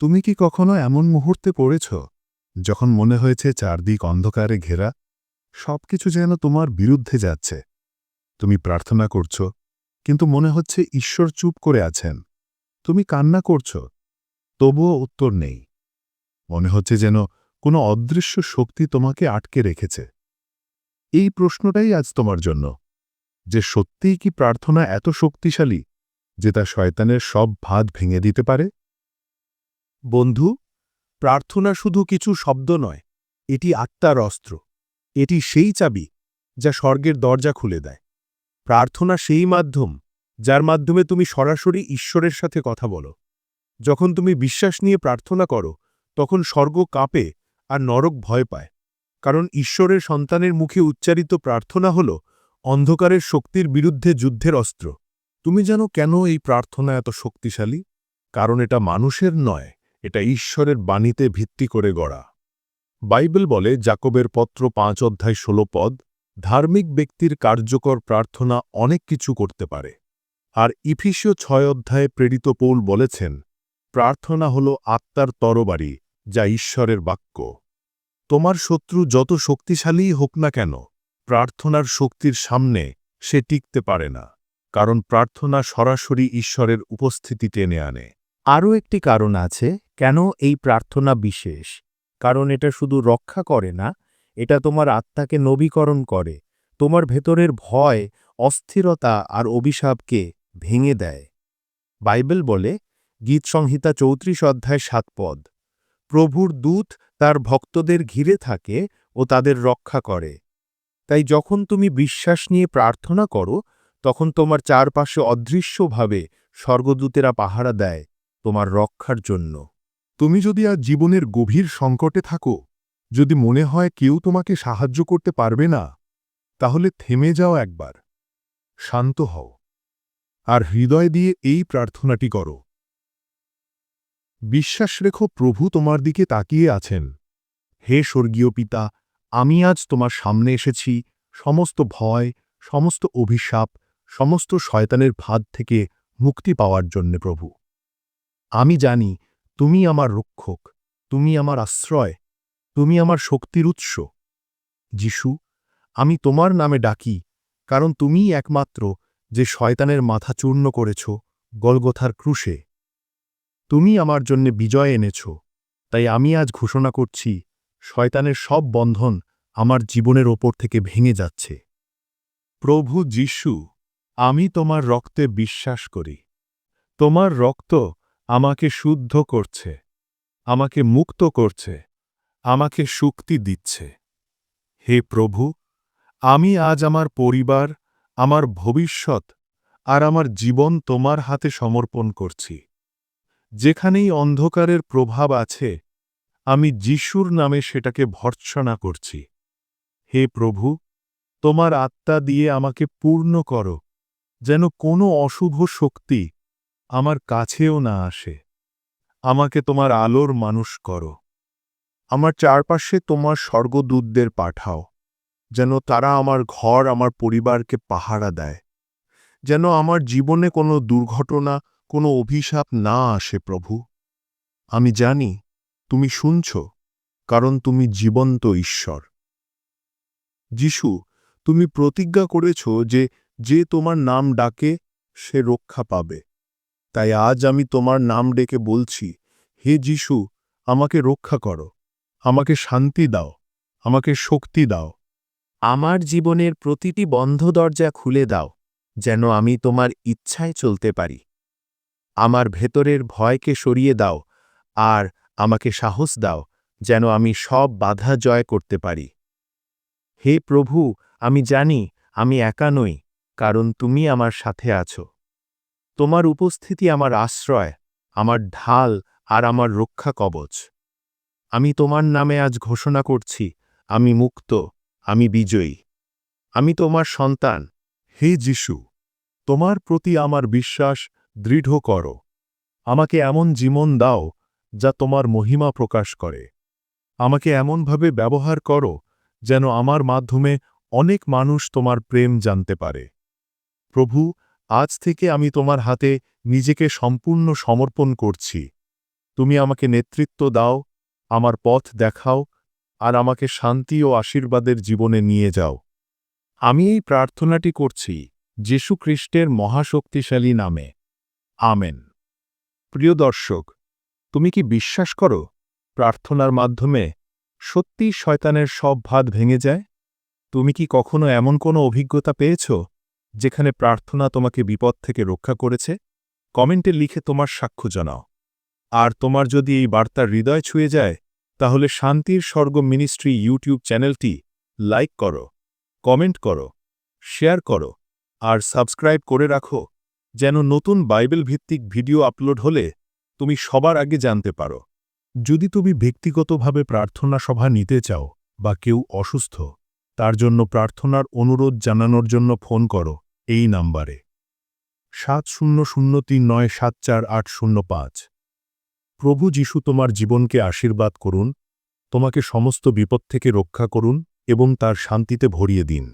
তুমি কি কখনো এমন মুহূর্তে পড়েছ, যখন মনে হয়েছে চারদিক অন্ধকারে ঘেরা? সবকিছু যেন তোমার বিরুদ্ধে যাচ্ছে। তুমি প্রার্থনা করছ, কিন্তু মনে হচ্ছে ঈশ্বর চুপ করে আছেন। তুমি কান্না করছ, তবুও উত্তর নেই। মনে হচ্ছে যেন কোনো অদৃশ্য শক্তি তোমাকে আটকে রেখেছে। এই প্রশ্নটাই আজ তোমার জন্য, যে সত্যিই কি প্রার্থনা এত শক্তিশালী, যে তা শয়তানের সব ভাত ভেঙে দিতে পারে? বন্ধু, প্রার্থনা শুধু কিছু শব্দ নয়, এটি আত্মার অস্ত্র। এটি সেই চাবি যা স্বর্গের দরজা খুলে দেয়। প্রার্থনা সেই মাধ্যম যার মাধ্যমে তুমি সরাসরি ঈশ্বরের সাথে কথা বলো। যখন তুমি বিশ্বাস নিয়ে প্রার্থনা করো, তখন স্বর্গ কাঁপে আর নরক ভয় পায়। কারণ ঈশ্বরের সন্তানের মুখে উচ্চারিত প্রার্থনা হল অন্ধকারের শক্তির বিরুদ্ধে যুদ্ধের অস্ত্র। তুমি জানো কেন এই প্রার্থনা এত শক্তিশালী? কারণ এটা মানুষের নয় এটা ঈশ্বরের বাণীতে ভিত্তি করে গড়া। বাইবেল বলে জাকবের পত্র পাঁচ অধ্যায় ষোলো পদ, ধার্মিক ব্যক্তির কার্যকর প্রার্থনা অনেক কিছু করতে পারে। আর ইফিসীয় ছয় অধ্যায়ে প্রেরিত পৌল বলেছেন, প্রার্থনা হল আত্মার তরবারি, যা ঈশ্বরের বাক্য। তোমার শত্রু যত শক্তিশালীই হোক না কেন, প্রার্থনার শক্তির সামনে সে টিকতে পারে না, কারণ প্রার্থনা সরাসরি ঈশ্বরের উপস্থিতি টেনে আনে। আরও একটি কারণ আছে কেন এই প্রার্থনা বিশেষ? কারণ এটা শুধু রক্ষা করে না, এটা তোমার আত্মাকে নবীকরণ করে। তোমার ভেতরের ভয়, অস্থিরতা আর অভিশাপকে ভেঙে দেয়। বাইবেল বলে গীতসংহিতা চৌত্রিশ অধ্যায় সাত পদ, প্রভুর দূত তার ভক্তদের ঘিরে থাকে ও তাদের রক্ষা করে। তাই যখন তুমি বিশ্বাস নিয়ে প্রার্থনা করো, তখন তোমার চারপাশে অদৃশ্যভাবে স্বর্গদূতেরা পাহারা দেয় তোমার রক্ষার জন্য। তুমি যদি আজ জীবনের গভীর সংকটে থাকো, যদি মনে হয় কেউ তোমাকে সাহায্য করতে পারবে না, তাহলে থেমে যাও একবার। শান্ত হও। আর হৃদয় দিয়ে এই প্রার্থনাটি করো। বিশ্বাস রেখো প্রভু তোমার দিকে তাকিয়ে আছেন। হে স্বর্গীয় পিতা, আমি আজ তোমার সামনে এসেছি। সমস্ত ভয়, সমস্ত অভিশাপ, সমস্ত শয়তানের ভাদ থেকে মুক্তি পাওয়ার জন্যে প্রভু। আমি জানি তুমি আমার রক্ষক, তুমি আমার আশ্রয়, তুমি আমার শক্তির উৎস। যিশু, আমি তোমার নামে ডাকি, কারণ তুমিই একমাত্র যে শয়তানের মাথা চূর্ণ করেছ গলগথার ক্রুশে। তুমি আমার জন্যে বিজয় এনেছ, তাই আমি আজ ঘোষণা করছি, শয়তানের সব বন্ধন আমার জীবনের ওপর থেকে ভেঙে যাচ্ছে। প্রভু যিশু, আমি তোমার রক্তে বিশ্বাস করি। তোমার রক্ত আমাকে শুদ্ধ করছে, আমাকে মুক্ত করছে, আমাকে শক্তি দিচ্ছে। হে প্রভু, আমি আজ আমার পরিবার, আমার ভবিষ্যৎ আর আমার জীবন তোমার হাতে সমর্পণ করছি। যেখানেই অন্ধকারের প্রভাব আছে, আমি যিশুর নামে সেটাকে ভর্ৎসনা করছি। হে প্রভু, তোমার আত্মা দিয়ে আমাকে পূর্ণ করো, যেন কোনো অশুভ শক্তি আমার কাছেও না আসে। আমাকে তোমার আলোর মানুষ করো। আমার চারপাশে তোমার স্বর্গদূতদের পাঠাও। যেন তারা আমার ঘর, আমার পরিবারকে পাহারা দেয়। যেন আমার জীবনে কোনো দুর্ঘটনা, কোনো অভিশাপ না আসে প্রভু। আমি জানি, তুমি শুনছ, কারণ তুমি জীবন্ত ঈশ্বর। যিশু, তুমি প্রতিজ্ঞা করেছ যে যে তোমার নাম ডাকে, সে রক্ষা পাবে। তাই আজ আমি তোমার নাম ডেকে বলছি, হে যিশু, আমাকে রক্ষা করো, আমাকে শান্তি দাও, আমাকে শক্তি দাও। আমার জীবনের প্রতিটি বন্ধ দরজা খুলে দাও, যেন আমি তোমার ইচ্ছায় চলতে পারি। আমার ভেতরের ভয়কে সরিয়ে দাও, আর আমাকে সাহস দাও, যেন আমি সব বাধা জয় করতে পারি। হে প্রভু, আমি জানি, আমি একা নই, কারণ তুমি আমার সাথে আছো। তোমার উপস্থিতি আমার আশ্রয়, আমার ঢাল আর আমার রক্ষা কবচ। আমি তোমার নামে আজ ঘোষণা করছি, আমি মুক্ত, আমি বিজয়ী। আমি তোমার সন্তান, হে যিশু। তোমার প্রতি আমার বিশ্বাস দৃঢ় করো। আমাকে এমন জীবন দাও, যা তোমার মহিমা প্রকাশ করে। আমাকে এমনভাবে ব্যবহার করো, যেন আমার মাধ্যমে অনেক মানুষ তোমার প্রেম জানতে পারে। প্রভু আজ থেকে আমি তোমার হাতে নিজেকে সম্পূর্ণ সমর্পণ করছি। তুমি আমাকে নেতৃত্ব দাও, আমার পথ দেখাও, আর আমাকে শান্তি ও আশীর্বাদের জীবনে নিয়ে যাও। আমি এই প্রার্থনাটি করছি যীশু খ্রিস্টের মহাশক্তিশালী নামে। আমেন। প্রিয় দর্শক, তুমি কি বিশ্বাস করো প্রার্থনার মাধ্যমে সত্যিই শয়তানের সব ভাত ভেঙে যায়? তুমি কি কখনো এমন কোনো অভিজ্ঞতা পেয়েছ? যেখানে প্রার্থনা তোমাকে বিপদ থেকে রক্ষা করেছে, কমেন্টে লিখে তোমার সাক্ষ্য জানাও। আর তোমার যদি এই বার্তা হৃদয় ছুঁয়ে যায়, তাহলে শান্তির স্বর্গ মিনিস্ট্রি ইউটিউব চ্যানেলটি লাইক করো, কমেন্ট করো, শেয়ার করো, আর সাবস্ক্রাইব করে রাখো, যেন নতুন বাইবেল ভিত্তিক ভিডিও আপলোড হলে তুমি সবার আগে জানতে পারো। যদি তুমি ব্যক্তিগতভাবে প্রার্থনা সভা নিতে চাও বা কেউ অসুস্থ, তার জন্য প্রার্থনার অনুরোধ জানানোর জন্য ফোন করো। এই নাম্বারে। সাত শূন্য শূন্য তিন নয় সাত চার আট শূন্য পাঁচ। প্রভু যিশু তোমার জীবনকে আশীর্বাদ করুন, তোমাকে সমস্ত বিপদ থেকে রক্ষা করুন এবং তার শান্তিতে ভরিয়ে দিন।